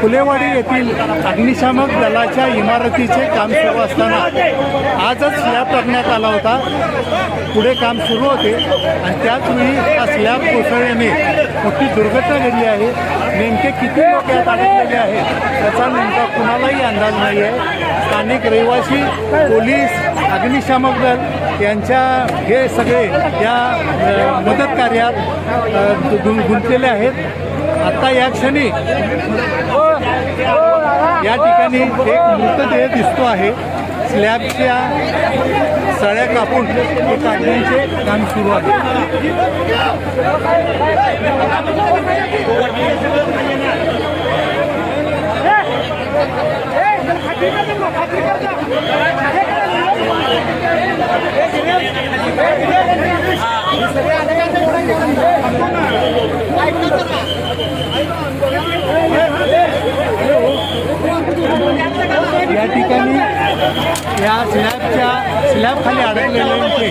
फुलेवाडी येथील अग्निशामक दलाच्या इमारतीचे काम सुरू असताना आजच स्लॅब टाकण्यात आला होता. पुढे काम सुरू होते आणि त्याचवेळी हा स्लॅब कोसळल्याने मोठी दुर्घटना घडली आहे. नेमके किती लोक यात अडकलेले आहेत त्याचा नेमका कुणालाही अंदाज नाही आहे स्थानिक रहिवासी पोलीस अग्निशामक दल यांच्या हे सगळे या मदत कार्यात गुं- गुंतलेले आहेत आता या क्षणी या ठिकाणी एक मृतदेह दिसतो आहे स्लॅबच्या सळ्या कापून ते काढण्याचे काम सुरू आहे या ठिकाणी या स्लॅबच्या स्लॅबखाली अडकलेल्यांचे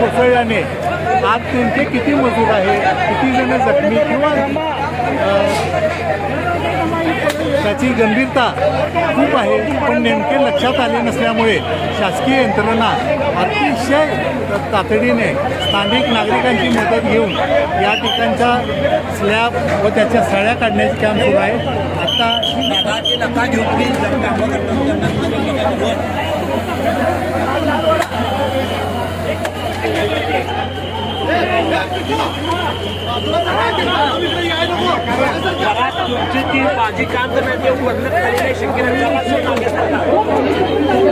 कोसळल्याने आज त्यांचे किती मजूर आहे? किती जण जखमी किंवा त्याची गंभीरता खूप आहे पण नेमके लक्षात आले नसल्यामुळे शासकीय यंत्रणा अतिशय तातडीने स्थानिक नागरिकांची मदत घेऊन या ठिकाणचा स्लॅब व त्याच्या सळ्या काढण्याचे काम सुरू आहे. आता तुमची ती माझी काम करण्याची वर्ण खाली नाही शक्य नाही जगाचं मागे सरका.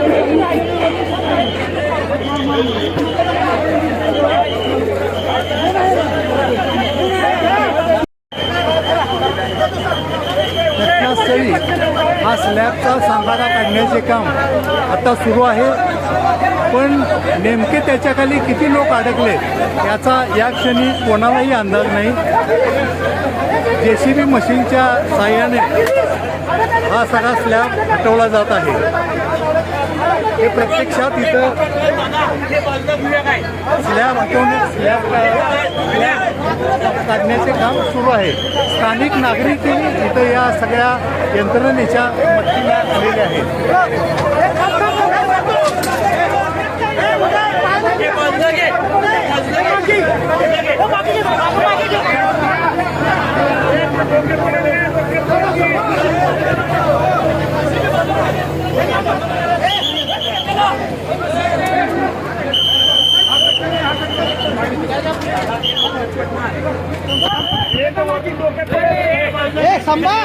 घटनास्थळी हा स्लॅबचा सांगाडा काढण्याचे काम आता सुरू आहे. पण नेमके त्याच्याखाली किती लोक अडकले याचा या क्षणी कोणालाही अंदाज नाही. जे सी बी मशीनच्या साह्याने हा सगळा स्लॅब हटवला जात आहे. हे प्रत्यक्षात इथं स्लॅब हटवण्या स्लॅब स्लॅब काढण्याचे काम सुरू आहे. स्थानिक नागरिकही इथं या सगळ्या यंत्रणेच्या मदतीला आलेले आहेत. সাম্বা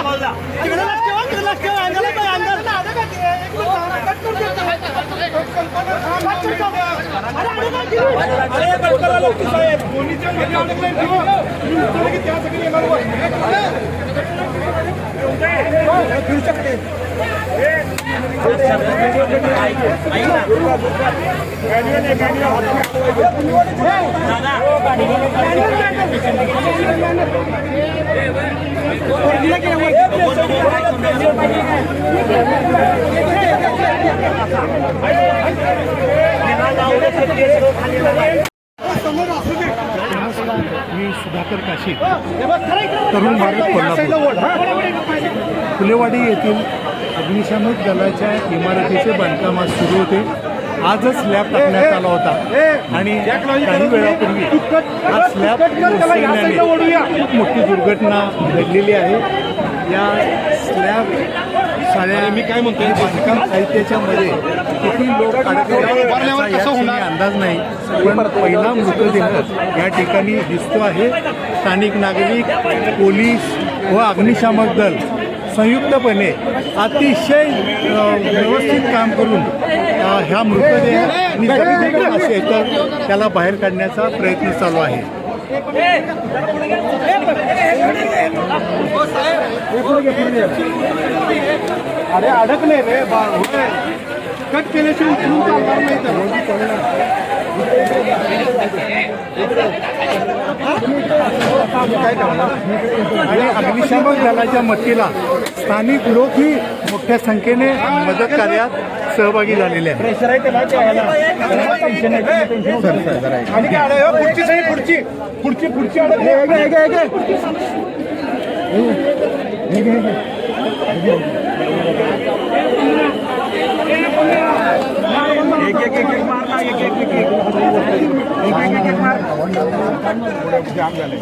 দাদা मी सुधाकर काशी तरुण भारत कोल्हापूर. फुलेवाडी येथील अग्निशामक दलाच्या इमारतीचे बांधकाम आज सुरू होते. आजच स्लॅब टाकण्यात आला होता. आणि काही वेळापूर्वी हा स्लॅब कोसळल्याने खूप मोठी दुर्घटना घडलेली आहे. या स्लॅब साड्या मी काय म्हणतो बांधकाम साहित्याच्या मध्ये किती लोक अडकले अंदाज नाही. पण पहिला मृतदेह या ठिकाणी दिसतो आहे. स्थानिक नागरिक पोलीस व अग्निशामक दल. संयुक्तपणे अतिशय व्यवस्थित काम करून ह्या मृतदेह असेल तर त्याला बाहेर काढण्याचा प्रयत्न चालू आहे अरे अडकले रे बा कट केल्याशिवाय उचलून चालणार नाही तर. आणि अग्निशमन दलाच्या मदतीला स्थानिक लोकही मोठ्या संख्येने मदत कार्यात सहभागी झालेले आहेत आणि काय आलं हो? पुढची सही पुढची पुढची पुढची अडकली. एक एक एक एक मारला एक एक एक एक एक एक एक एक मार जाम झाले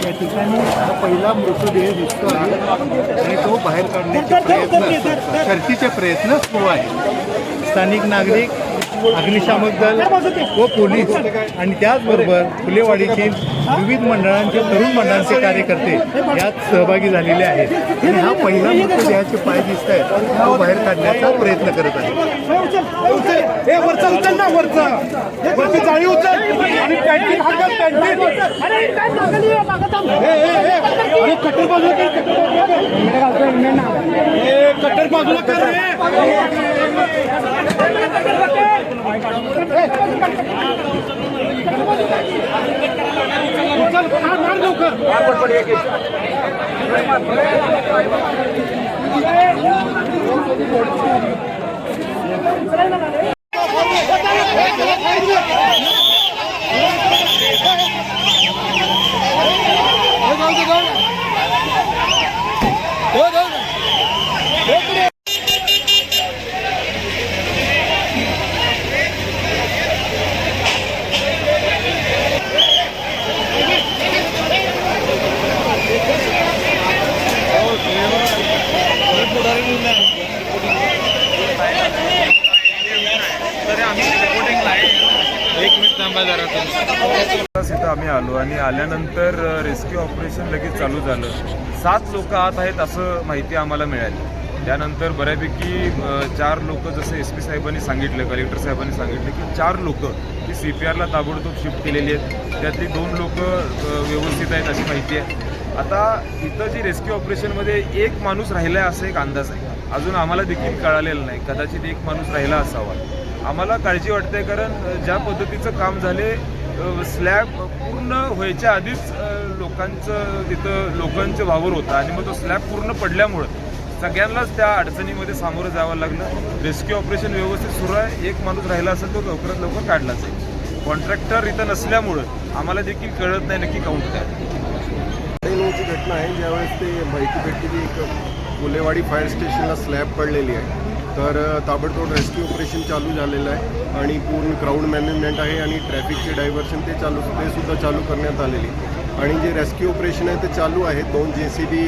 या ठिकाणी पहिला मृतदेह दिसतो आहे आणि तो बाहेर काढण्याचे प्रयत्न शर्थीचे प्रयत्न सुरू आहे स्थानिक नागरिक अग्निशामक दल व पोलीस. आणि त्याचबरोबर फुलेवाडीतील विविध मंडळांचे तरुण मंडळांचे कार्यकर्ते यात सहभागी झालेले आहेत. आणि हा पहिला मृतदेहाचे पाय दिसत आहेत तो बाहेर काढण्याचा प्रयत्न करत आहे. हे वरचा उचल ना जाळी उचल. आणि कट्टर बाजूला बाजूला कर. रे. Go, go, go. लवकर. इथं आम्ही आलो आणि आल्यानंतर रेस्क्यू ऑपरेशन लगेच चालू झालं. सात लोक आत आहेत असं माहिती आम्हाला मिळाली. त्यानंतर बऱ्यापैकी चार लोक जसं एस पी साहेबांनी सांगितलं कलेक्टर साहेबांनी सांगितलं की चार लोक ही सी पी आरला ताबडतोब शिफ्ट केलेली आहेत. त्यातली दोन लोक व्यवस्थित आहेत अशी माहिती आहे. आता इथं जी रेस्क्यू ऑपरेशनमध्ये एक माणूस राहिला आहे असा एक अंदाज आहे. अजून आम्हाला देखील कळालेलं नाही. कदाचित एक माणूस राहिला असावा. आम्हाला काळजी वाटते कारण ज्या पद्धतीचं काम झाले स्लॅब पूर्ण व्हायच्या आधीच लोकांचं तिथं लोकांचं वावर होता. आणि मग तो स्लॅब पूर्ण पडल्यामुळं सगळ्यांनाच त्या अडचणीमध्ये सामोरं जावं लागलं. रेस्क्यू ऑपरेशन व्यवस्थित सुरू आहे. एक माणूस राहिला असेल तो लवकरात लवकर काढला जाईल कॉन्ट्रॅक्टर इथं नसल्यामुळं आम्हाला देखील कळत नाही नक्की काउंट काय. घटना आहे ज्यावेळेस ते माहिती भेटली एक फुलेवाडी फायर स्टेशनला स्लॅब पडलेली आहे. तर ताबडतोब रेस्क्यू ऑपरेशन चालू झालेलं आहे आणि पूर्ण क्राऊड मॅनेजमेंट आहे आणि ट्रॅफिकचे डायव्हर्शन ते चालू ते सुद्धा चालू करण्यात आलेली आणि जे रेस्क्यू ऑपरेशन आहे ते चालू आहे. दोन जे सी बी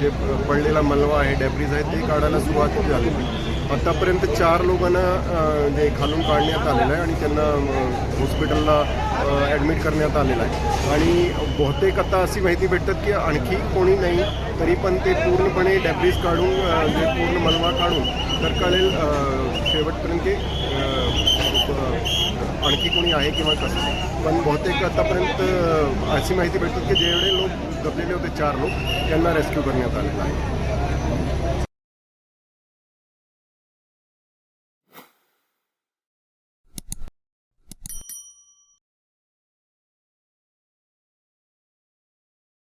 जे पडलेला मलवा आहे डॅब्रीज आहे ते काढायला सुरुवात झालेली आतापर्यंत चार लोकांना जे खालून काढण्यात आलेलं आहे आणि त्यांना हॉस्पिटलला ॲडमिट करण्यात आलेलं आहे. आणि बहुतेक आता अशी माहिती भेटतात की आणखी कोणी नाही तरी पण ते पूर्णपणे डॅब्रीज काढून जे पूर्ण मलवा काढून तर कळेल शेवटपर्यंत ते आणखी कोणी आहे किंवा कसं पण बहुतेक आतापर्यंत अशी माहिती भेटतात की जेवढे लोक दबलेले होते चार लोक त्यांना रेस्क्यू करण्यात आलेला आहे.